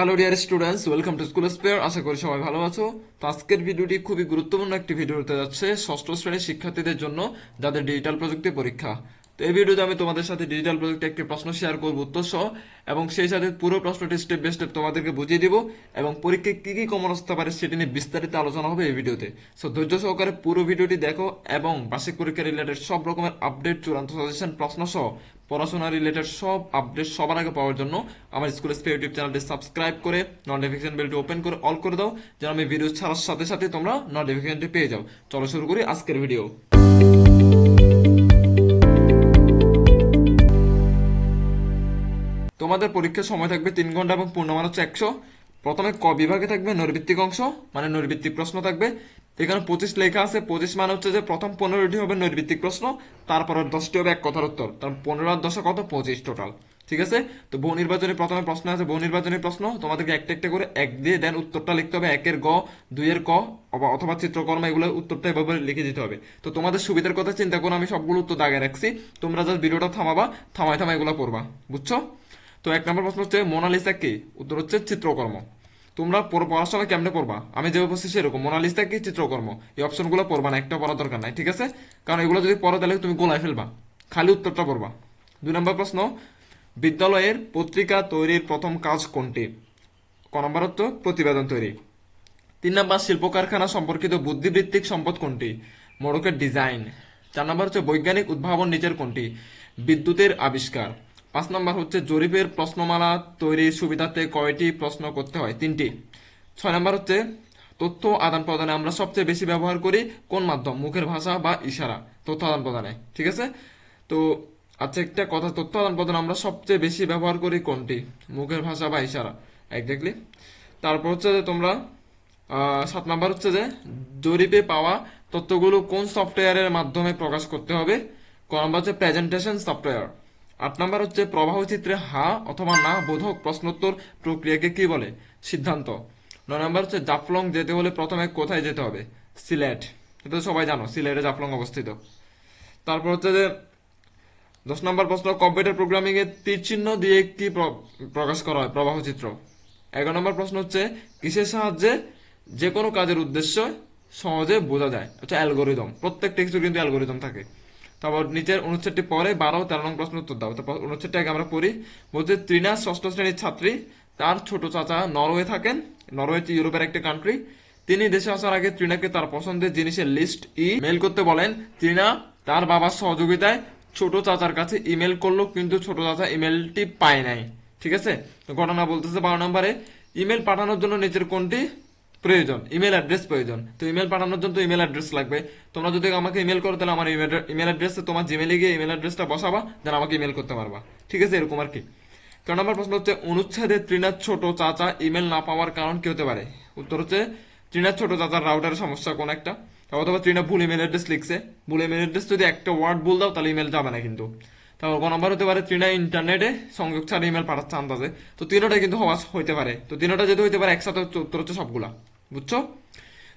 Hello dear students welcome to school spare আশা করি সবাই ভালো আছো। তো আজকের ভিডিওটি খুবই গুরুত্বপূর্ণ একটি ভিডিও হতে যাচ্ছে ষষ্ঠ শ্রেণির শিক্ষার্থীদের জন্য যাদের ডিজিটাল প্রযুক্তি পরীক্ষা। তো এই ভিডিওতে আমি তোমাদের সাথে ডিজিটাল প্রযুক্তি একটি প্রশ্ন শেয়ার করব উত্তর সহ এবং সেই সাথে পুরো প্রশ্নটি স্টেপ বাই স্টেপ তোমাদেরকে বুঝিয়ে দিব এবং পরীক্ষায় কি কি কমন আসতে পারে সেটি নিয়ে বিস্তারিত আলোচনা হবে এই ভিডিওতে। সো ধৈর্য সহকারে পুরো ভিডিওটি দেখো এবং বার্ষিক পরীক্ষা রিলেটেড সব রকমের আপডেট চূড়ান্ত সাজেশন প্রশ্ন সহ পড়াশোনা রিলেটেড সব আপডেট সবার আগে পাওয়ার জন্য আমার স্কুল স্পে ইউটিউব চ্যানেলটি সাবস্ক্রাইব করে নোটিফিকেশন বেলটি ওপেন করে অল করে দাও, যেন আমি ভিডিও ছাড়ার সাথে সাথে তোমরা নোটিফিকেশনটি পেয়ে যাও। চলো শুরু করি আজকের ভিডিও তোমাদের পরীক্ষার সময় থাকবে তিন ঘণ্টা এবং পূর্ণমান হচ্ছে একশো। প্রথমে ক বিভাগে থাকবে, নৈর্বৃত্তিক অংশ মানে নৈর্বৃত্তিক প্রশ্ন থাকবে। এখানে পঁচিশ লেখা আছে, পঁচিশ মানে হচ্ছে যে প্রথম পনেরোটি হবে নৈর্বৃত্তিক প্রশ্ন তারপরে দশটি হবে এক কথার উত্তর। তার পনেরো আর দশে কত? পঁচিশ টোটাল ঠিক আছে? তো বহু নির্বাচনী প্রথমে প্রশ্ন আছে, বহু নির্বাচনী প্রশ্ন। তোমাদেরকে একটা একটা করে এক দিয়ে দেন উত্তরটা লিখতে হবে, একের গ, দুইয়ের ক, অথবা চিত্রকর্ম এগুলো উত্তরটা এভাবে লিখে দিতে হবে। তো তোমাদের সুবিধার কথা চিন্তা করে, আমি সবগুলো উত্তর দাগে রাখছি। তোমরা জাস্ট ভিডিওটা থামাবা থামাই থামাই এগুলো পড়বা। বুঝছ? তো এক নম্বর প্রশ্ন হচ্ছে, মোনালিসা কি? উত্তর হচ্ছে চিত্রকর্ম। তোমরা পড়- পড়ার সময় কেমনে পড়বা? আমি যে বলছি সেরকম। মোনালিসা কি চিত্রকর্ম? এই অপশনগুলো পড়বা না, একটা পড়া দরকার নাই, ঠিক আছে? কারণ এগুলো যদি পড়ো, তাহলে তুমি গোলায় ফেলবা। খালি উত্তরটা পড়বা। দুই নম্বর প্রশ্ন, বিদ্যালয়ের পত্রিকা তৈরির প্রথম কাজ কোনটি? ক নম্বর হচ্ছে প্রতিবেদন তৈরি। তিন নম্বর শিল্প কারখানা সম্পর্কিত বুদ্ধিবৃত্তিক সম্পদ কোনটি? মোড়কের ডিজাইন। চার নম্বর হচ্ছে বৈজ্ঞানিক উদ্ভাবন নিচের কোনটি? বিদ্যুতের আবিষ্কার। পাঁচ নম্বর হচ্ছে জরিপের প্রশ্নমালা তৈরির সুবিধাতে কয়টি প্রশ্ন করতে হয়? তিনটি। ছয় নম্বর হচ্ছে, তথ্য আদান প্রদানে আমরা সবচেয়ে বেশি ব্যবহার করি কোন মাধ্যম? মুখের ভাষা বা ইশারা, তথ্য আদান প্রদানে, ঠিক আছে? তো আচ্ছা একটা কথা, তথ্য আদান প্রদান আমরা সবচেয়ে বেশি ব্যবহার করি কোনটি? মুখের ভাষা বা ইশারা একজাক্টলি তারপর হচ্ছে যে তোমরা সাত নাম্বার হচ্ছে যে, জরিপে পাওয়া তথ্যগুলো কোন সফটওয়্যারের মাধ্যমে প্রকাশ করতে হবে? ক নাম্বার হচ্ছে প্রেজেন্টেশন সফটওয়্যার আট নাম্বার হচ্ছে প্রবাহ চিত্রে হা অথবা না বোধক প্রশ্নোত্তর প্রক্রিয়াকে কি বলে? সিদ্ধান্ত। নয় নাম্বার হচ্ছে জাফলং যেতে হলে প্রথমে কোথায় যেতে হবে? সিলেট। এটা সবাই জানো, সিলেটে জাফলং অবস্থিত। তারপর হচ্ছে যে দশ নম্বর প্রশ্ন, কম্পিউটার প্রোগ্রামিং এ তীর চিহ্ন দিয়ে কি প্র- প্রকাশ করা হয়? প্রবাহ চিত্র। এগারো নম্বর প্রশ্ন হচ্ছে, কিসের সাহায্যে যে কোনো কাজের উদ্দেশ্য সহজে বোঝা যায়? হচ্ছে অ্যালগোরিদম প্রত্যেকটা কিছু কিন্তু অ্যালগোরিদম থাকে। তারপর নিচের অনুচ্ছেদটি পরে বারো, তেরো নং প্রশ্ন উত্তর দাও। তারপর অনুচ্ছেদটা আগে আমরা পড়ি। বলছে ত্রিনা, ষষ্ঠ শ্রেণির ছাত্রী। তার ছোট চাচা নরওয়ে থাকেন। নরওয়ে হচ্ছে ইউরোপের একটি কান্ট্রি তিনি দেশে আসার আগে ত্রিনাকে তার পছন্দের জিনিসের লিস্ট ই মেল করতে বলেন। ত্রিনা, তার বাবার সহযোগিতায় ছোট চাচার কাছে ইমেল করল, কিন্তু ছোট চাচা ইমেলটি পায় নাই। ঠিক আছে? ঘটনা বলতেছে বারো নম্বরে। ইমেল পাঠানোর জন্য নিচের কোনটি? প্রয়োজন ইমেল অ্যাড্রেস প্রয়োজন। তো ইমেল পাঠানোর জন্য ইমেল অ্যাড্রেস লাগবে। তোমরা যদি আমাকে ইমেল করো, তাহলে আমার ইমেল অ্যাড্রেসে তোমার জিমেলে গিয়ে ইমেল অ্যাড্রেসটা বসাবা দেন আমাকে ইমেল করতে পারবা। ঠিক আছে? এরকম আর কি কারণ নম্বর প্রশ্ন হচ্ছে, অনুচ্ছেদে ত্রিনাথ ছোট চাচা ইমেল না পাওয়ার কারণ কি হতে পারে? উত্তর হচ্ছে, ত্রিনাথ ছোট চাচার রাউটারের সমস্যা কোন একটা? অথবা ত্রিনা ভুল ইমেল অ্যাড্রেস লিখছে। ভুল ইমেল অ্যাড্রেস যদি একটা ওয়ার্ড ভুল দাও, তাহলে ইমেল যাবে না কিন্তু। তারপর কোন নম্বর হতে পারে, ত্রিনা ইন্টারনেটে সংযোগ ছাড়া ইমেল পাঠাচ্ছে আন্দাজে। তো তিনোটাই কিন্তু হওয়া হইতে পারে। তো তিনোটা যদি হইতে পারে, একসাথে উত্তর হচ্ছে সবগুলা। বুঝছ?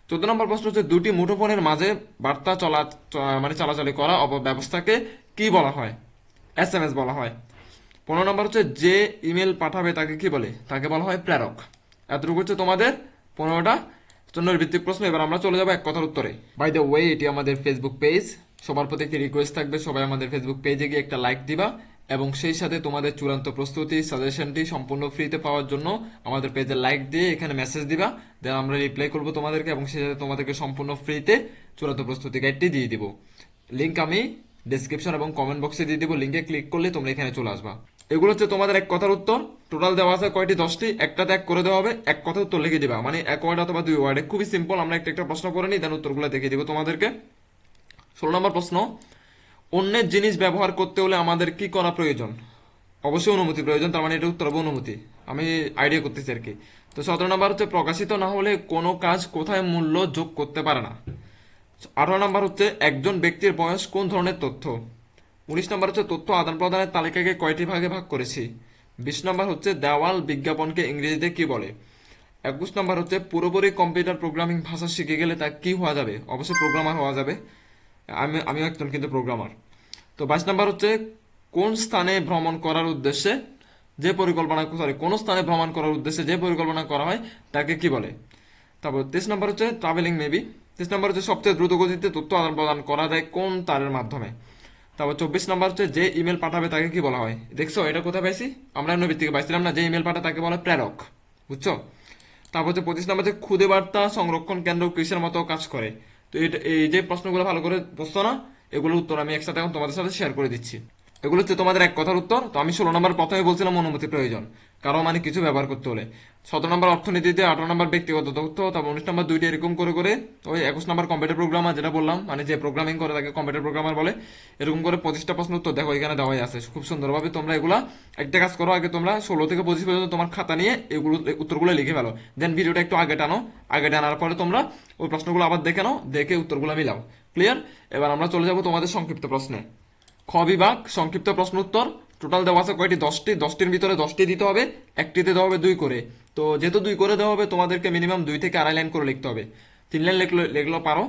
চোদ্দ নম্বর প্রশ্ন হচ্ছে, দুটি মুঠোফোনের মাঝে বার্তা চলা মানে চলাচলি করা ব্যবস্থাকে কি বলা হয়? এস এম এস বলা হয়। পনেরো নম্বর হচ্ছে, যে ইমেল পাঠাবে তাকে কি বলে? তাকে বলা হয় প্রেরক। এতটুকু হচ্ছে তোমাদের পনেরোটা জন্য ভিত্তিক প্রশ্ন। এবার আমরা চলে যাব এক কথার উত্তরে। বাই দ্য ওয়ে এটি আমাদের ফেসবুক পেজ সবার প্রতি একটি রিকোয়েস্ট থাকবে। সবাই আমাদের ফেসবুক পেজে গিয়ে একটা লাইক দিবা। এবং সেই সাথে তোমাদের চূড়ান্ত প্রস্তুতি সাজেশনটি সম্পূর্ণ ফ্রিতে পাওয়ার জন্য আমাদের পেজে লাইক দিয়ে এখানে মেসেজ দিবা দেন আমরা রিপ্লাই করব তোমাদেরকে এবং সেই সাথে তোমাদেরকে সম্পূর্ণ ফ্রিতে চূড়ান্ত প্রস্তুতি গাইডটি দিয়ে দিব। লিঙ্ক আমি ডেসক্রিপশন এবং কমেন্ট বক্সে দিয়ে দিব। লিঙ্কে ক্লিক করলে তোমরা এখানে চলে আসবা। এগুলো হচ্ছে তোমাদের এক কথার উত্তর। টোটাল দেওয়া আছে কয়টি? দশটি। একটা এক করে দেওয়া হবে। এক কথা উত্তর লিখে দিবা। মানে এক ওয়ার্ড অথবা দুই ওয়ার্ডে খুবই সিম্পল আমরা একটা একটা প্রশ্ন করে নিই দেন উত্তরগুলো দেখিয়ে দিব তোমাদেরকে। ষোলো নম্বর প্রশ্ন। অন্যের জিনিস ব্যবহার করতে হলে আমাদের কি করা প্রয়োজন? অবশ্যই অনুমতি প্রয়োজন, তার মানে এটা উত্তর হবে অনুমতি। আমি আইডিয়া করতেছি আর কি। তো সতেরো নম্বর হচ্ছে, প্রকাশিত না হলে কোনো কাজ কোথায় মূল্য যোগ করতে পারে না। আঠারো নম্বর হচ্ছে, একজন ব্যক্তির বয়স কোন ধরনের তথ্য? উনিশ নম্বর হচ্ছে, তথ্য আদান প্রদানের তালিকাকে কয়টি ভাগে ভাগ করেছি? বিশ নম্বর হচ্ছে, দেওয়াল বিজ্ঞাপনকে ইংরেজিতে কি বলে? একুশ নম্বর হচ্ছে, পুরোপুরি কম্পিউটার প্রোগ্রামিং ভাষা শিখে গেলে তা কি হওয়া যাবে? অবশ্যই প্রোগ্রামার হওয়া যাবে। আমি, আমিও একজন কিন্তু প্রোগ্রামার। তো বাইশ নাম্বার হচ্ছে, কোন স্থানে ভ্রমণ করার উদ্দেশ্যে যে পরিকল্পনা সরি কোন স্থানে ভ্রমণ করার উদ্দেশ্যে যে পরিকল্পনা করা হয়, তাকে কি বলে? তারপর তেইশ নম্বর হচ্ছে ট্রাভেলিং মেবি তেইশ নম্বর হচ্ছে সবচেয়ে দ্রুত গতিতে তথ্য আদান প্রদান করা যায় কোন তারের মাধ্যমে। তারপর চব্বিশ নম্বর হচ্ছে যে ইমেল পাঠাবে তাকে কি বলা হয়? দেখছ, এটা কোথায় পাইছি? আমরা নবী থেকে পাইছিলাম না, যে ইমেল পাঠায় তাকে বলা প্রেরক, বুঝছ? তারপর হচ্ছে পঁচিশ নম্বর হচ্ছে, খুদে বার্তা সংরক্ষণ কেন্দ্র কৃষির মতো কাজ করে? তো এটা, এই যে প্রশ্নগুলো ভালো করে বুঝতো না এগুলোর উত্তর আমি একসাথে এখন তোমাদের সাথে শেয়ার করে দিচ্ছি। এগুলো হচ্ছে তোমাদের এক কথার উত্তর। তো আমি ষোলো নম্বর প্রথমে বলছিলাম অনুমতি প্রয়োজন কারও মানে কিছু ব্যবহার করতে হলে। সতেরো নম্বর অর্থনীতিতে আঠারো নম্বর ব্যক্তিগত তথ্য, তারপর উনিশ নম্বর দুইটা এরকম করে করে ওই একুশ নম্বর কম্পিউটার প্রোগ্রামার যেটা বললাম মানে যে প্রোগ্রামিং করে তাকে কম্পিউটার প্রোগ্রামার বলে, এরকম করে পঁচিশটা প্রশ্ন উত্তর দেখো, এখানে দেওয়াই আছে। খুব সুন্দরভাবে তোমরা এগুলা একটা কাজ করো, আগে তোমরা ষোলো থেকে পঁচিশ পর্যন্ত তোমার খাতা নিয়ে এগুলো উত্তরগুলো লিখে ফেলো। দেন ভিডিওটা একটু আগে টানো। আগে টানার পরে তোমরা ওই প্রশ্নগুলো আবার দেখে নাও, দেখে উত্তরগুলো মিলাও। ক্লিয়ার এবার আমরা চলে যাব তোমাদের সংক্ষিপ্ত প্রশ্নে। খ বিভাগ, সংক্ষিপ্ত প্রশ্ন উত্তর। টোটাল দেওয়া আছে কয়টি? দশটি। দশটির ভিতরে দশটি দিতে হবে, একটিতে দেওয়া হবে দুই করে। তো যেহেতু দুই করে দেওয়া হবে, তোমাদেরকে মিনিমাম দুই থেকে আড়াই লাইন করে লিখতে হবে। তিন লাইন লিখলো লিখলো পারো।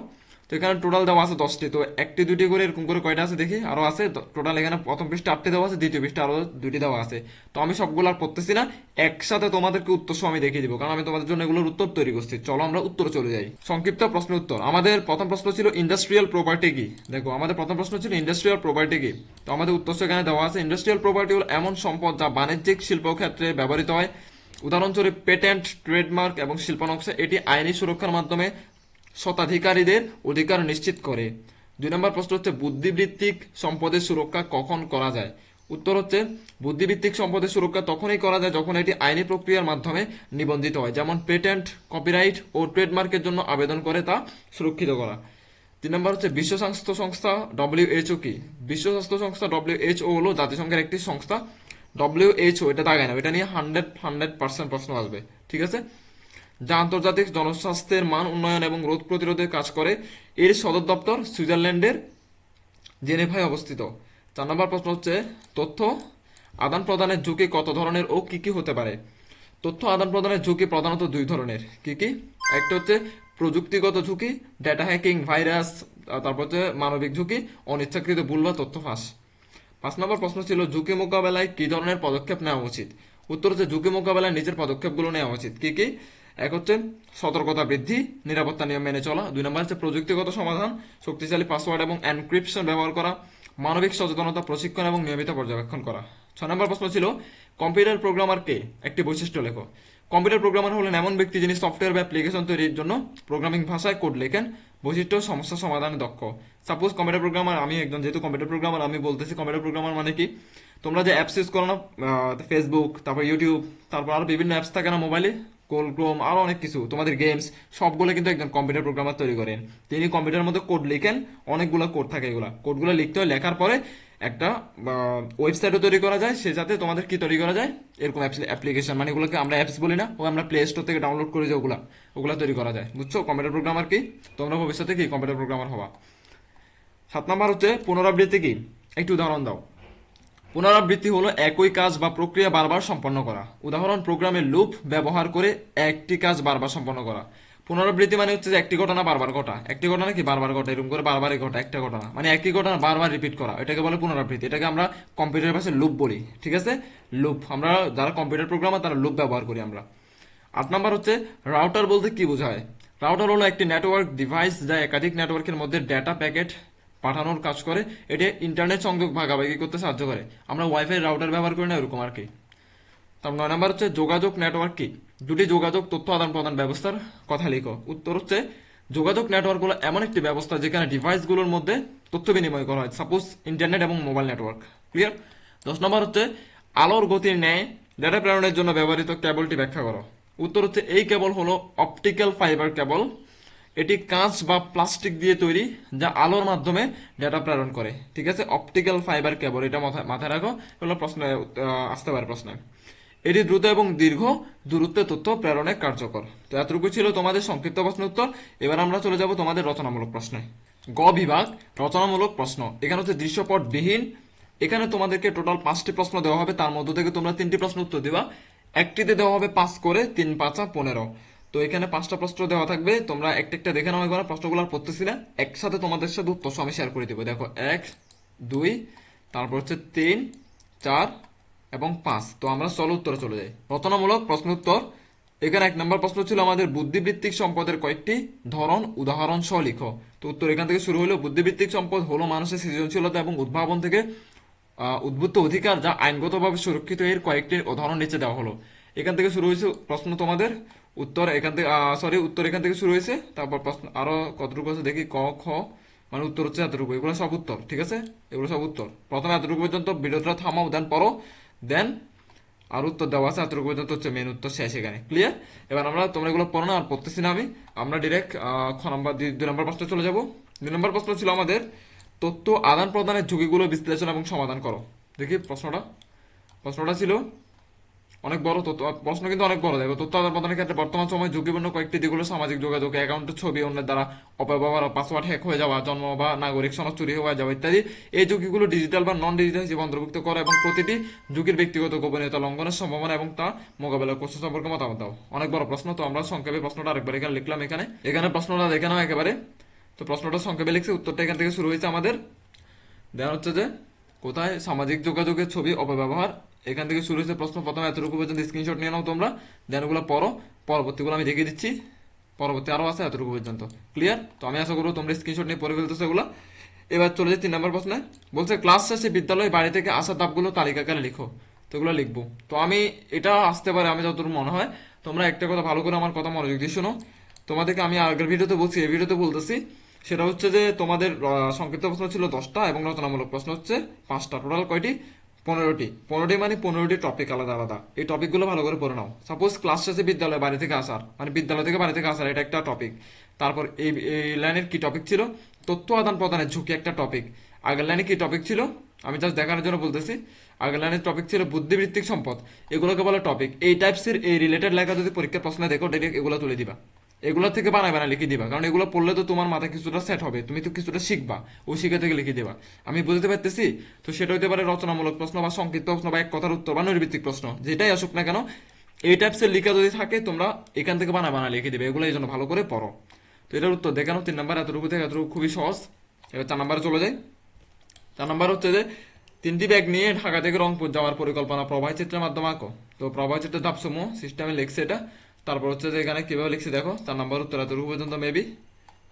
তো এখানে টোটাল দেওয়া আছে দশটি। তো একটি, দুটি করে এরকম করে কয়টা আছে দেখি? আরও আছে। টোটাল এখানে প্রথম পৃষ্ঠে আটটি দেওয়া আছে, দ্বিতীয় পৃষ্ঠে আরও দুটি দেওয়া আছে। তো আমি সবগুলো আর পড়তেছি না, একসাথে তোমাদেরকে উত্তর সহ আমি দেখিয়ে দিব, কারণ আমি তোমাদের জন্য এগুলোর উত্তর তৈরি করছি। চলো আমরা উত্তর চলে যাই। সংক্ষিপ্ত প্রশ্ন উত্তর। আমাদের প্রথম প্রশ্ন ছিল ইন্ডাস্ট্রিয়াল প্রপার্টি কি? দেখো, আমাদের প্রথম প্রশ্ন ছিল ইন্ডাস্ট্রিয়াল প্রপার্টি কি? তো আমাদের উত্তর সেখানে দেওয়া আছে ইন্ডাস্ট্রিয়াল প্রপার্টি হলো এমন সম্পদ যা বাণিজ্যিক শিল্প ক্ষেত্রে ব্যবহৃত হয়। উদাহরণস্বরূপ পেটেন্ট, ট্রেডমার্ক এবং শিল্পনকশা এটি আইনি সুরক্ষার মাধ্যমে স্বত্বাধিকারীদের অধিকার নিশ্চিত করে। দুই নম্বর প্রশ্ন হচ্ছে, বুদ্ধিবৃত্তিক সম্পদের সুরক্ষা কখন করা যায়? উত্তর হচ্ছে, বুদ্ধিবৃত্তিক সম্পদের সুরক্ষা তখনই করা যায় যখন এটি আইনি প্রক্রিয়ার মাধ্যমে নিবন্ধিত হয়, যেমন পেটেন্ট, কপিরাইট ও ট্রেডমার্কের জন্য আবেদন করে তা সুরক্ষিত করা। তিন নম্বর হচ্ছে বিশ্ব স্বাস্থ্য সংস্থা ডব্লিউএইচও কি? বিশ্ব স্বাস্থ্য সংস্থা ডব্লিউএইচও হলো জাতিসংঘের একটি সংস্থা। ডব্লিউএইচও এটা দাগায় না, এটা নিয়ে হান্ড্রেড হান্ড্রেড পার্সেন্ট প্রশ্ন আসবে, ঠিক আছে? যা আন্তর্জাতিক জনস্বাস্থ্যের মান উন্নয়ন এবং রোগ প্রতিরোধে কাজ করে। এর সদর দপ্তর সুইজারল্যান্ডের জেনেভায় অবস্থিত। চার নম্বর প্রশ্ন হচ্ছে, তথ্য আদান প্রদানের ঝুঁকি কত ধরনের ও কি কি হতে পারে? তথ্য আদান প্রদানের ঝুঁকি প্রধানত দুই ধরনের। কি কি? একটা হচ্ছে প্রযুক্তিগত ঝুঁকি ডেটা হ্যাকিং ভাইরাস তারপর হচ্ছে মানবিক ঝুঁকি, অনিচ্ছাকৃত ভুল বা তথ্য ফাঁস। পাঁচ নম্বর প্রশ্ন ছিল, ঝুঁকি মোকাবেলায় কি ধরনের পদক্ষেপ নেওয়া উচিত? উত্তর হচ্ছে, ঝুঁকি মোকাবেলায় নিজের পদক্ষেপগুলো নেওয়া উচিত। কি কি? এক হচ্ছে সতর্কতা বৃদ্ধি, নিরাপত্তা নিয়ম মেনে চলা। দুই নম্বর হচ্ছে প্রযুক্তিগত সমাধান, শক্তিশালী পাসওয়ার্ড এবং এনক্রিপশন ব্যবহার করা, মানবিক সচেতনতা, প্রশিক্ষণ এবং নিয়মিত পর্যবেক্ষণ করা। ছয় নম্বর প্রশ্ন ছিল কম্পিউটার প্রোগ্রামার কে? একটি বৈশিষ্ট্য লেখো। কম্পিউটার প্রোগ্রামার হলেন এমন ব্যক্তি যিনি সফটওয়্যার বা অ্যাপ্লিকেশন তৈরির জন্য প্রোগ্রামিং ভাষায় কোড লেখেন। বৈশিষ্ট্য, সমস্যা সমাধানে দক্ষ। সাপোজ কম্পিউটার প্রোগ্রামার আমি একজন, যেহেতু কম্পিউটার প্রোগ্রামার আমি বলতেছি কম্পিউটার প্রোগ্রামার মানে কি? তোমরা যে অ্যাপস ইউজ করো না ফেসবুক তারপর ইউটিউব তারপর আরও বিভিন্ন অ্যাপস থাকে না মোবাইলে কোল ক্রোম আরও অনেক কিছু। তোমাদের গেমস সবগুলো কিন্তু একজন কম্পিউটার প্রোগ্রামার তৈরি করেন। তিনি কম্পিউটারের মধ্যে কোড লিখেন, অনেকগুলো কোড থাকে এগুলা। কোডগুলো লিখতে হয়, লেখার পরে একটা ওয়েবসাইটও তৈরি করা যায়, সে যাতে তোমাদের কি তৈরি করা যায়, এরকম অ্যাপ্লিকেশন মানে এগুলোকে আমরা অ্যাপস বলি না ও আমরা প্লে স্টোর থেকে ডাউনলোড করে যে ওগুলা ওগুলা তৈরি করা যায়। বুঝছ? কম্পিউটার প্রোগ্রামার কি? তোমরা ভবিষ্যতে কি কম্পিউটার প্রোগ্রামার হওয়া সাত নাম্বার হচ্ছে, পুনরাবৃত্তি কি? একটু উদাহরণ দাও। পুনরাবৃত্তি হলো একই কাজ বা প্রক্রিয়া বারবার সম্পন্ন করা। উদাহরণ প্রোগ্রামের লুপ ব্যবহার করে একটি কাজ বারবার সম্পন্ন করা। পুনরাবৃত্তি মানে হচ্ছে যে একটি ঘটনা বারবার ঘটা। একটি ঘটনা কি বারবার ঘটা? এরকম করে বারবারই ঘটা একটা ঘটনা। মানে একই ঘটনা বারবার রিপিট করা। এটাকে বলে পুনরাবৃত্তি। এটাকে আমরা কম্পিউটারের ভাষায় লুপ বলি। ঠিক আছে? লুপ। আমরা যারা কম্পিউটার প্রোগ্রামার তারা লুপ ব্যবহার করি আমরা। আট নাম্বার হচ্ছে রাউটার বলতে কি বোঝায়? রাউটার হলো একটি নেটওয়ার্ক ডিভাইস যা একাধিক নেটওয়ার্কের মধ্যে ডেটা প্যাকেট পাঠানোর কাজ করে, এটি ইন্টারনেট সংযোগ ভাগাভাগি করতে সাহায্য করে। আমরা ওয়াইফাই রাউটার ব্যবহার করি না এরকম আর কি। তারপর নয় নাম্বার হচ্ছে যোগাযোগ নেটওয়ার্ক কি? দুটি যোগাযোগ তথ্য আদান প্রদান ব্যবস্থার কথা লিখো। উত্তর হচ্ছে, যোগাযোগ নেটওয়ার্ক হলো এমন একটি ব্যবস্থা যেখানে ডিভাইসগুলোর মধ্যে তথ্য বিনিময় করা হয়। সাপোজ ইন্টারনেট এবং মোবাইল নেটওয়ার্ক ক্লিয়ার দশ নম্বর হচ্ছে, আলোর গতির ন্যায় ডেটা প্রেরণের জন্য ব্যবহৃত কেবলটি ব্যাখ্যা করো। উত্তর হচ্ছে, এই কেবল হলো অপটিক্যাল ফাইবার কেবল এটি কাঁচ বা প্লাস্টিক দিয়ে তৈরি, যা আলোর মাধ্যমে ডেটা প্রেরণ করে। ঠিক আছে? অপটিক্যাল ফাইবার কেবল এটা মাথায় মাথায় রাখো। হলো প্রশ্ন আসতে পারে প্রশ্ন। এটি দ্রুত এবং দীর্ঘ দূরত্বে তথ্য প্রেরণে কার্যকর। তো এতটুকু ছিল তোমাদের সংক্ষিপ্ত প্রশ্ন উত্তর। এবার আমরা চলে যাব তোমাদের রচনামূলক প্রশ্নে। গ বিভাগ, রচনামূলক প্রশ্ন। এখানে হচ্ছে দৃশ্যপট বিহীন এখানে তোমাদেরকে টোটাল পাঁচটি প্রশ্ন দেওয়া হবে। তার মধ্য থেকে তোমরা তিনটি প্রশ্ন উত্তর দিবা। একটিতে দেওয়া হবে পাঁচ করে তিন পাঁচা পনেরো। তো এখানে পাঁচটা প্রশ্ন দেওয়া থাকবে। তোমরা একটা একটা দেখে নাও এবার প্রশ্নগুলো আর পড়তেছি না একসাথে তোমাদের সাথে উত্তর আমি শেয়ার করে দেবো। দেখো, এক, দুই, তারপর হচ্ছে তিন, চার এবং পাঁচ। তো আমরা চলো উত্তরে চলে যাই। রচনামূলক প্রশ্ন উত্তর। এখানে এক নম্বর প্রশ্ন ছিল আমাদের বুদ্ধিবৃত্তিক সম্পদের কয়েকটি ধরন, উদাহরণ সহ লিখো। তো উত্তর এখান থেকে শুরু হলো, বুদ্ধিবৃত্তিক সম্পদ হলো মানুষের সৃজনশীলতা এবং উদ্ভাবন থেকে উদ্বুদ্ধ অধিকার যা আইনগতভাবে সুরক্ষিত এর কয়েকটি উদাহরণ নিচে দেওয়া হলো। এখান থেকে শুরু হয়েছে প্রশ্ন তোমাদের। উত্তর এখান থেকে সরি উত্তর এখান থেকে শুরু হয়েছে, তারপর প্রশ্ন, আরও কতটুকু আছে দেখি, ক, খ মানে উত্তর হচ্ছে এতটুকু, এগুলো সব উত্তর, ঠিক আছে? এগুলো সব উত্তর। প্রথমে এতটুকু পর্যন্ত ভিডিওটা থামাও দেন পড়ো দেন আর উত্তর দেওয়া আছে, এতটুকু পর্যন্ত হচ্ছে মেন উত্তর শেষ এখানে ক্লিয়ার এবার আমরা, তোমরা এগুলো পড়ো না, আর পড়তেছি না আমি। আমরা ডিরেক্ট খ নম্বর, দুই নম্বর প্রশ্নে চলে যাব। দুই নম্বর প্রশ্ন ছিল আমাদের, তথ্য আদান প্রদানের ঝুঁকিগুলো বিশ্লেষণ এবং সমাধান করো। দেখি প্রশ্নটা। প্রশ্নটা ছিল অনেক বড় তথ্য, প্রশ্ন কিন্তু অনেক বড়। দেখো তথ্য আদান প্রদানের ক্ষেত্রে বর্তমান সময়ে ঝুঁকিপূর্ণ কয়েকটি দিক সামাজিক যোগাযোগ অ্যাকাউন্টের ছবি, অন্যের দ্বারা অপব্যবহার পাসওয়ার্ড হ্যাক হয়ে যাওয়া, জন্ম বা নাগরিক সনদ চুরি হয়ে যাওয়া ইত্যাদি। এই ঝুঁকিগুলো ডিজিটাল বা নন ডিজিটাল হিসেবে অন্তর্ভুক্ত করা এবং প্রতিটি ঝুঁকির ব্যক্তিগত গোপনীয়তা লঙ্ঘনের সম্ভাবনা এবং তা মোকাবেলা করছে সম্পর্কে মতামত দাও। অনেক বড় প্রশ্ন, তো আমরা সংক্ষেপে প্রশ্নটা আরেকবার এখানে লিখলাম এখানে। এখানে প্রশ্নটা দেখে নাও একেবারে। তো প্রশ্নটা সংক্ষেপে লিখছে, উত্তরটা এখান থেকে শুরু হয়েছে আমাদের। দেওয়া হচ্ছে যে, কোথায় সামাজিক যোগাযোগের ছবি অপব্যবহার এখান থেকে শুরু হয়েছে প্রশ্ন। প্রথমে এতটুকু পর্যন্ত স্ক্রিনশট নিয়ে নাও তোমরা দেন ওগুলো পড়ো। পরবর্তীগুলো আমি দেখিয়ে দিচ্ছি। পরবর্তী আরও আছে এতটুকু পর্যন্ত। ক্লিয়ার তো আমি আশা করব তোমরা স্ক্রিনশট নিয়ে পড়ে ফেলতেছো এগুলো। এবার চলে যাই তিন নম্বর প্রশ্নে। বলছে, ক্লাস শেষে বিদ্যালয় বাড়ি থেকে আসার ধাপগুলো তালিকাকারে লিখো। তো এগুলো লিখব। তো আমি এটা আসতে পারে, আমি যতদূর মনে হয়। তোমরা একটা কথা ভালো করে আমার কথা মনোযোগ দিয়ে শোনো। তোমাদেরকে আমি আগের ভিডিওতে বলছি, এই ভিডিওতে বলতেছি, সেটা হচ্ছে যে তোমাদের সংক্ষিপ্ত প্রশ্ন ছিল দশটা এবং রচনামূলক প্রশ্ন হচ্ছে পাঁচটা। টোটাল কয়টি? পনেরোটি। পনেরোটি মানে পনেরোটি টপিক আলাদা আলাদা। এই টপিকগুলো ভালো করে পড়ে নাও। সাপোজ ক্লাস শেষে বিদ্যালয় বাড়ি থেকে আসার। মানে বিদ্যালয় থেকে বাড়ি থেকে আসার এটা একটা টপিক তারপর এই এই লাইনের কি টপিক ছিল? তথ্য আদান প্রদানের ঝুঁকি একটা টপিক আগের লাইনে কি টপিক ছিল? আমি জাস্ট দেখানোর জন্য বলতেছি। আগের লাইনের টপিক ছিল বুদ্ধিবৃত্তিক সম্পদ। এগুলোকে বলে টপিক এই টাইপসের এই রিলেটেড লেখা যদি পরীক্ষার প্রশ্নে দেখো ডাইরেক্ট এগুলো তুলে দিবা। এগুলো থেকে বানায় বানায় লিখে দিবা। কারণ এগুলো পড়লে তো তোমার মাথায় কিছুটা সেট হবে। তুমি তো কিছুটা শিখবা ওই শিখে থেকে লিখে দিবা। আমি বুঝতে পারতেছি? তো সেটা হতে পারে রচনামূলক প্রশ্ন বা সংক্ষিপ্ত প্রশ্ন বা এক কথার উত্তর বা নৈর্ভিত্তিক প্রশ্ন। যেটাই আসুক না কেন এই টাইপসের লিখা যদি থাকে, তোমরা এখান থেকে বানায় বানায় লিখে দিবে। এগুলো এই জন্য ভালো করে পড়ো। তো এটার উত্তর দেখানো তিন নাম্বার, এতটুকু থেকে এতটুকু খুবই সহজ। এবার চার নাম্বারে চলে যায় চার নাম্বার হচ্ছে যে, তিনটি ব্যাগ নিয়ে ঢাকা থেকে রংপুর যাওয়ার পরিকল্পনা প্রবাহ চিত্রের মাধ্যমে আঁকো। তো প্রবাহ চিত্রের ধাপসমূহ সিস্টেমে লিখছে এটা। তারপর হচ্ছে যে এখানে কীভাবে লিখছি দেখো চার নাম্বার উত্তর এতটুকু পর্যন্ত মেবি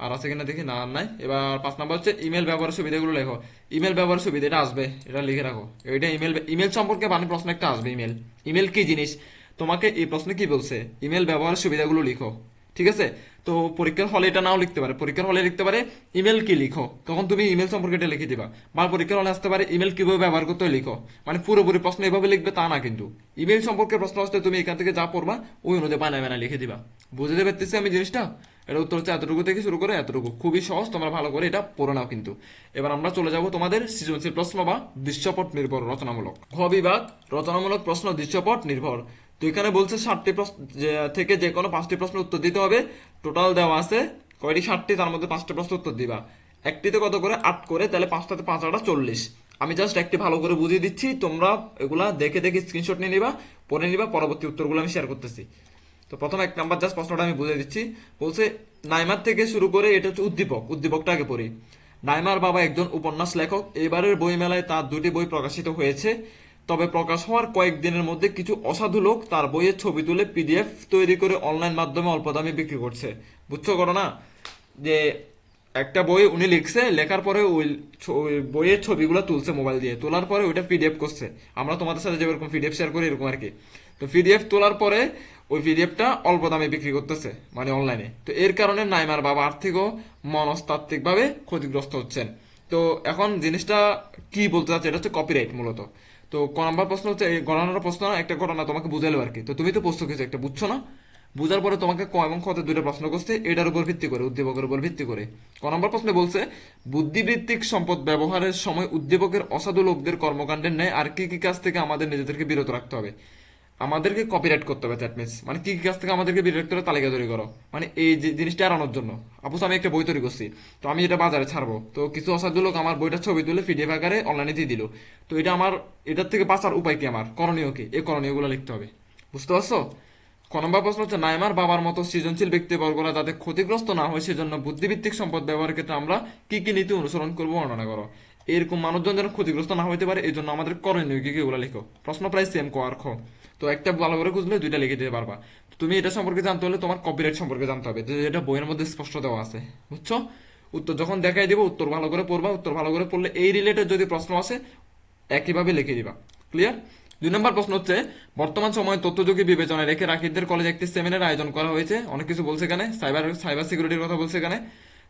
আর আছে কিনা দেখি, না, আর নাই। এবার পাঁচ নাম্বার হচ্ছে ইমেল ব্যবহারের সুবিধাগুলো লেখো। ইমেল ব্যবহারের সুবিধা এটা আসবে, এটা লিখে রাখো। এটা ইমেল ইমেল সম্পর্কে বানি প্রশ্ন একটা আসবে ইমেল ইমেল কি জিনিস? তোমাকে এই প্রশ্নে কি বলছে? ইমেল ব্যবহারের সুবিধাগুলো লিখো। ঠিক আছে? তো পরীক্ষার হলে এটা নাও লিখতে পারে। পরীক্ষার হলে লিখতে পারে ইমেল কি লিখো? তখন তুমি ইমেল সম্পর্কে এটা লিখে দিবা। বা পরীক্ষার হলে আসতে পারে ইমেল কীভাবে ব্যবহার করতে লিখো। মানে পুরোপুরি প্রশ্ন এভাবে লিখবে তা না কিন্তু। ইমেল সম্পর্কে প্রশ্ন আসতে তুমি এখান থেকে যা পড়বা, ওই অনুযায়ী বানায় বানায় লিখে দিবা। বুঝতে পারতেছি আমি জিনিসটা? এটা উত্তর হচ্ছে এতটুকু থেকে শুরু করে এতটুকু। খুবই সহজ, তোমরা ভালো করে এটা পড়ে নাও কিন্তু। এবার আমরা চলে যাব তোমাদের সৃজনশীল প্রশ্ন বা দৃশ্যপট নির্ভর রচনামূলক। বিভাগ, রচনামূলক প্রশ্ন, দৃশ্যপট নির্ভর। তো এখানে বলছে ষাটটি প্রশ্ন থেকে যে কোনো পাঁচটি প্রশ্ন উত্তর দিতে হবে। টোটাল দেওয়া আছে কয়টি? ষাটটি তার মধ্যে পাঁচটি প্রশ্ন উত্তর দিবা। একটিতে কত করে? আট করে, তাহলে পাঁচটাতে পাঁচ আটা চল্লিশ। আমি জাস্ট একটি ভালো করে বুঝিয়ে দিচ্ছি, তোমরা এগুলা দেখে দেখে স্ক্রিনশট নিয়ে নিবা পরে নিবা, পরবর্তী উত্তরগুলো আমি শেয়ার করতেছি। তো প্রথম এক নাম্বার জাস্ট প্রশ্নটা আমি বুঝিয়ে দিচ্ছি। বলছে, নাইমার থেকে শুরু করে এটা হচ্ছে উদ্দীপক, উদ্দীপকটা আগে পড়ি। নাইমার বাবা একজন উপন্যাস লেখক। এবারের বইমেলায় তার দুটি বই প্রকাশিত হয়েছে। তবে প্রকাশ হওয়ার কয়েকদিনের মধ্যে কিছু অসাধু লোক তার বইয়ের ছবি তুলে পিডিএফ তৈরি করে অনলাইন মাধ্যমে অল্প দামে বিক্রি করছে। বুঝছ ঘটনা? যে একটা বই উনি লিখছে, লেখার পরে ওই বইয়ের ছবিগুলো তুলছে মোবাইল দিয়ে। তোলার পরে ওইটা পিডিএফ করছে। আমরা তোমাদের সাথে যেরকম পিডিএফ শেয়ার করি এরকম আর কি তো পিডিএফ তোলার পরে ওই পিডিএফটা অল্প দামে বিক্রি করতেছে মানে অনলাইনে। তো এর কারণে নাইমার বাবা আর্থিক ও মনস্তাত্ত্বিকভাবে ক্ষতিগ্রস্ত হচ্ছেন। তো এখন জিনিসটা কি বলতে চাচ্ছে, এটা হচ্ছে কপিরাইট মূলত। তো ক প্রশ্ন হচ্ছে এই গণনার প্রশ্ন না, একটা ঘটনা তোমাকে বুঝাইলো আর কি। তো তুমি তো প্রশ্ন কিছু একটা বুঝছ না। বুঝার পরে তোমাকে ক এবং খতে দুইটা প্রশ্ন করছে এটার উপর ভিত্তি করে উদ্দীপকের উপর ভিত্তি করে। ক নম্বর প্রশ্নে বলছে বুদ্ধিবৃত্তিক সম্পদ ব্যবহারের সময় উদ্দীপকের অসাধু লোকদের কর্মকাণ্ডের ন্যায় আর কি কি কাজ থেকে আমাদের নিজেদেরকে বিরত রাখতে হবে? আমাদেরকে কপিরাইট করতে হবে দ্যাট মিনস মানে কি কি কাজ থেকে আমাদেরকে বিরত করে তালিকা তৈরি করো? মানে এই যে জিনিসটা এড়ানোর জন্য। আপুস আমি একটা বই তৈরি করছি। তো আমি এটা বাজারে ছাড়বো। তো কিছু অসাধু লোক আমার বইটা ছবি তুলে পিডিএফ আকারে অনলাইনে দিয়ে দিল। তো এটা আমার, এটার থেকে বাঁচার উপায় কি আমার? করণীয় কি? এই করণীয়গুলো লিখতে হবে। বুঝতে পারছ? ক নম্বর প্রশ্ন হচ্ছে, নাইমার বাবার মতো সৃজনশীল ব্যক্তিবর্গরা যাতে ক্ষতিগ্রস্ত না হয়, সেজন্য বুদ্ধিভিত্তিক সম্পদ ব্যবহারের ক্ষেত্রে আমরা কি কি নীতি অনুসরণ করব বর্ণনা করো। এরকম মানুষজন যেন ক্ষতিগ্রস্ত না হতে পারে এই জন্য আমাদের করণীয় কি কি এগুলো লিখো। প্রশ্ন প্রায় সেম ক আর তো একটা ভালো করে খুঁজলে দুইটা লিখে দিতে পারবা। তুমি এটা সম্পর্কে জানতে হলে তোমার কপিরাইট সম্পর্কে জানতে হবে। যে এটা বইয়ের মধ্যে স্পষ্ট দেওয়া আছে, বুঝছ? উত্তর যখন দেখাই দিব, উত্তর ভালো করে পড়বা, উত্তর ভালো করে পড়লে এই রিলেটেড যদি প্রশ্ন আসে, একইভাবে লিখে দিবা। ক্লিয়ার দুই নম্বর প্রশ্ন হচ্ছে, বর্তমান সময়ে তথ্যযোগী বিবেচনায় রেখে রাকিবদের কলেজে একটি সেমিনার আয়োজন করা হয়েছে। অনেক কিছু বলছে এখানে সাইবার সাইবার সিকিউরিটির কথা বলছে এখানে।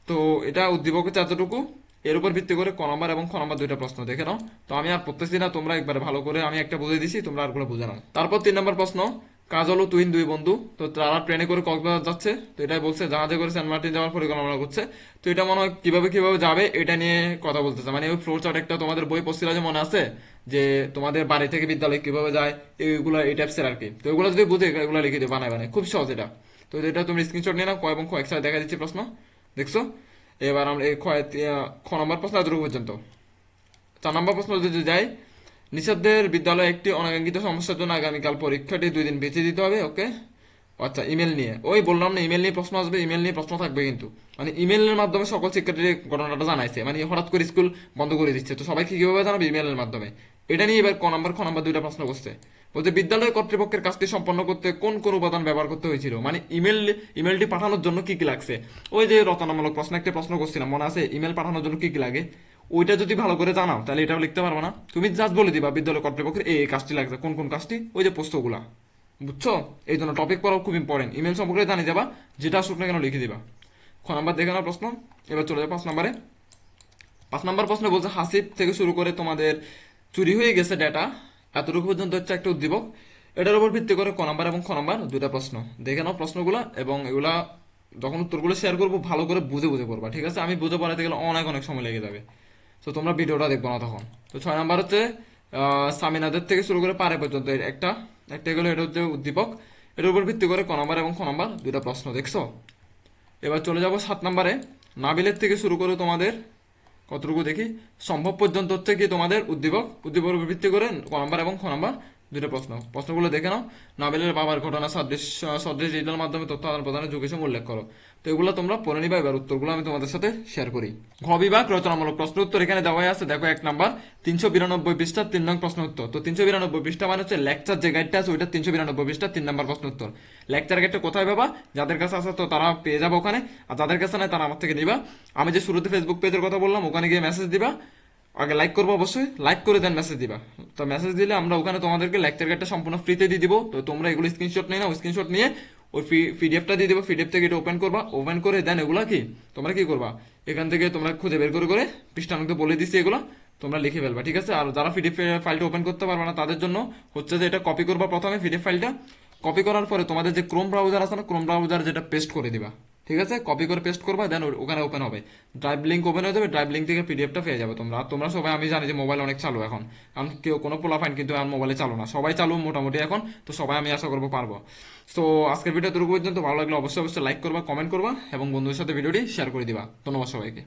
তো এটা উদ্দীপক হচ্ছে এতটুকু এর উপর ভিত্তি করে ক নম্বর এবং খ নম্বর দুইটা প্রশ্ন, দেখে নাও। তো আমি আর পড়তেছি না, তোমরা একবার ভালো করে আমি একটা বুঝে দিছি, তোমরা আরগুলো বুঝে নাও তারপর তিন নম্বর প্রশ্ন, কাজল ও তুহিন দুই বন্ধু, তো তারা ট্রেনে করে কক্সবাজার যাচ্ছে, তো এটাই বলছে, জাহাজে করে সেন্ট মার্টিন যাওয়ার পরিকল্পনা করছে। তো এটা মনে হয় কীভাবে কীভাবে যাবে, এটা নিয়ে কথা বলতেছে। মানে ওই ফ্লোর চার্ট একটা তোমাদের বই পড়ছিল মনে আছে, যে তোমাদের বাড়ি থেকে বিদ্যালয় কীভাবে যায়, এইগুলো, এই টাইপসের আর কি তো এগুলো যদি বুঝে, এগুলো লিখে দিও, বানায় বানায়। খুব সহজ এটা। তো এটা তুমি স্ক্রিনশট নিয়ে নাও এবং খ একসাথে দেখা দিচ্ছি প্রশ্ন, দেখছ? এবার আমরা এই খ নম্বর প্রশ্ন এতটুকু পর্যন্ত। চার নম্বর প্রশ্ন যদি যাই নিষেধের বিদ্যালয়ে একটি অনাকাঙ্ক্ষিত সমস্যার জন্য আগামীকাল পরীক্ষাটি দুই দিন বেঁচে দিতে হবে, ওকে? আচ্ছা ইমেল নিয়ে। ওই বললাম না, ইমেল নিয়ে প্রশ্ন আসবে, ইমেল নিয়ে প্রশ্ন থাকবে কিন্তু। মানে ইমেলের মাধ্যমে সকল শিক্ষার্থীর ঘটনাটা জানাইছে। মানে হঠাৎ করে স্কুল বন্ধ করে দিচ্ছে। তো সবাইকে কীভাবে জানাবে ইমেলের মাধ্যমে? এটা নিয়ে এবার ক নাম্বার, খ নম্বর দুইটা প্রশ্ন করছে বলছে, বিদ্যালয় কর্তৃপক্ষের কাজটি সম্পন্ন করতে কোন কোন উপাদান ব্যবহার করতে হয়েছিল? মানে ইমেল, ইমেলটি পাঠানোর জন্য কি কি লাগছে? ওই যে রচনামূলক প্রশ্ন, একটা প্রশ্ন করছিলাম, মনে আছে? ইমেল পাঠানোর জন্য কি কি লাগে? ওইটা যদি ভালো করে জানাও, তাহলে এটাও লিখতে পারব না। তুমি জাস্ট বলে দিবা, বিদ্যালয় কর্তৃপক্ষের এই কাজটি লাগছে। কোন কোন কাজটি? ওই যে প্রশ্নগুলা বুঝছ? এই জন্য টপিক পড়াও খুব ইম্পর্টেন্ট ইমেল সম্পর্কে জানিয়ে যাবা যেটা আসুক না কেন লিখে দিবা। খ নাম্বার দেখে নাও প্রশ্ন। এবার চলে যাও পাঁচ নাম্বারে। পাঁচ নাম্বার প্রশ্ন বলছে, হাসিব থেকে শুরু করে তোমাদের চুরি হয়ে গেছে ডেটা এতটুকু পর্যন্ত হচ্ছে একটা উদ্দীপক। এটার উপর ভিত্তি করে ক নাম্বার এবং খ নাম্বার দুইটা প্রশ্ন। দেখে নাও প্রশ্নগুলো এবং এগুলা যখন উত্তরগুলো শেয়ার করব, ভালো করে বুঝে বুঝে পড়বা, ঠিক আছে? আমি বুঝে পড়াতে গেলে অনেক অনেক সময় লেগে যাবে। তো তোমরা ভিডিওটা দেখব না তখন। তো ছয় নাম্বার হচ্ছে সামিনাদের থেকে শুরু করে পারে পর্যন্ত একটা। একটা গেলো, এটা হচ্ছে উদ্দীপক। এটার উপর ভিত্তি করে ক নাম্বার এবং খ নাম্বার দুইটা প্রশ্ন, দেখছ? এবার চলে যাব সাত নাম্বারে। নাবিলের থেকে শুরু করে তোমাদের কতটুকু দেখি? সম্ভব পর্যন্ত হচ্ছে কি তোমাদের উদ্দীপক? উদ্দীপকের ভিত্তি করে ক নাম্বার এবং খ নাম্বার দুটো প্রশ্ন। প্রশ্নগুলো দেখে নাও। নাবিলের বাবার ঘটনা, সদৃশ সদৃশ ডিজিটাল মাধ্যমে তথ্য আদান প্রদানের যুগ হিসেবে উল্লেখ করো। তো এগুলো তোমরা পড়ে নিবা, এবার উত্তরগুলো আমি তোমাদের সাথে শেয়ার করি। ঘ বিভাগ, রচনামূলক প্রশ্ন উত্তর এখানে দেওয়া আছে। দেখো এক নাম্বার, তিনশো বিরানব্বই পৃষ্ঠা তিন নং প্রশ্ন উত্তর। তো তিনশো বিরানব্বই পৃষ্ঠা মানে হচ্ছে লেকচার যে গাইডটা আছে, ওইটা তিনশো বিরানব্বই পৃষ্ঠা তিন নাম্বার প্রশ্ন উত্তর। লেকচার গাইডটা কোথায় পাবা? যাদের কাছে আছে তো তারা পেয়ে যাবে ওখানে। আর যাদের কাছে নাই তারা আমার থেকে নিবা। আমি যে শুরুতে ফেসবুক পেজের কথা বললাম, ওখানে গিয়ে মেসেজ দিবা। আগে লাইক করব অবশ্যই। লাইক করে দেন মেসেজ দিবা। তো মেসেজ দিলে আমরা ওখানে তোমাদেরকে লেকচার গাইডটা সম্পূর্ণ ফ্রিতে দিয়ে দিব। তো তোমরা এগুলো স্ক্রিনশট নিয়ে নাও। স্ক্রিনশট নিয়ে ওই পিডিএফটা দিয়ে দেবো। পিডিএফ থেকে এটা ওপেন করবা। ওপেন করে দেন এগুলা কি? তোমরা কি করবা? এখান থেকে তোমরা খুঁজে বের করে করে পৃষ্ঠানকে বলে দিচ্ছি এগুলো। তোমরা লিখে ফেলবা, ঠিক আছে? আর যারা পিডিএফ ফাইলটা ওপেন করতে পারবে না তাদের জন্য হচ্ছে যে এটা কপি করবা প্রথমে পিডিএফ ফাইলটা কপি করার পরে তোমাদের যে ক্রোম ব্রাউজার আছে না ক্রোম ব্রাউজার যেটা পেস্ট করে দিবা। ঠিক আছে? কপি করে পেস্ট করবা দেন ওখানে ওপেন হবে। ড্রাইভ লিঙ্ক ওপেন হয়ে যাবে ড্রাইভ লিঙ্ক থেকে পিডিএফটা পেয়ে যাবে তোমরা। তোমরা সবাই, আমি জানি যে মোবাইল অনেক চালু এখন। কারণ কেউ কোনো পোলা ফাইন কিন্তু আমার মোবাইলে চালু না। সবাই চালু মোটামুটি এখন, তো সবাই আমি আশা করব পারব। তো আজকের ভিডিও দুর্গ পর্যন্ত। ভালো লাগলে অবশ্যই অবশ্যই লাইক করবা কমেন্ট করবা, এবং বন্ধুদের সাথে ভিডিওটি শেয়ার করে দিবা। ধন্যবাদ সবাইকে।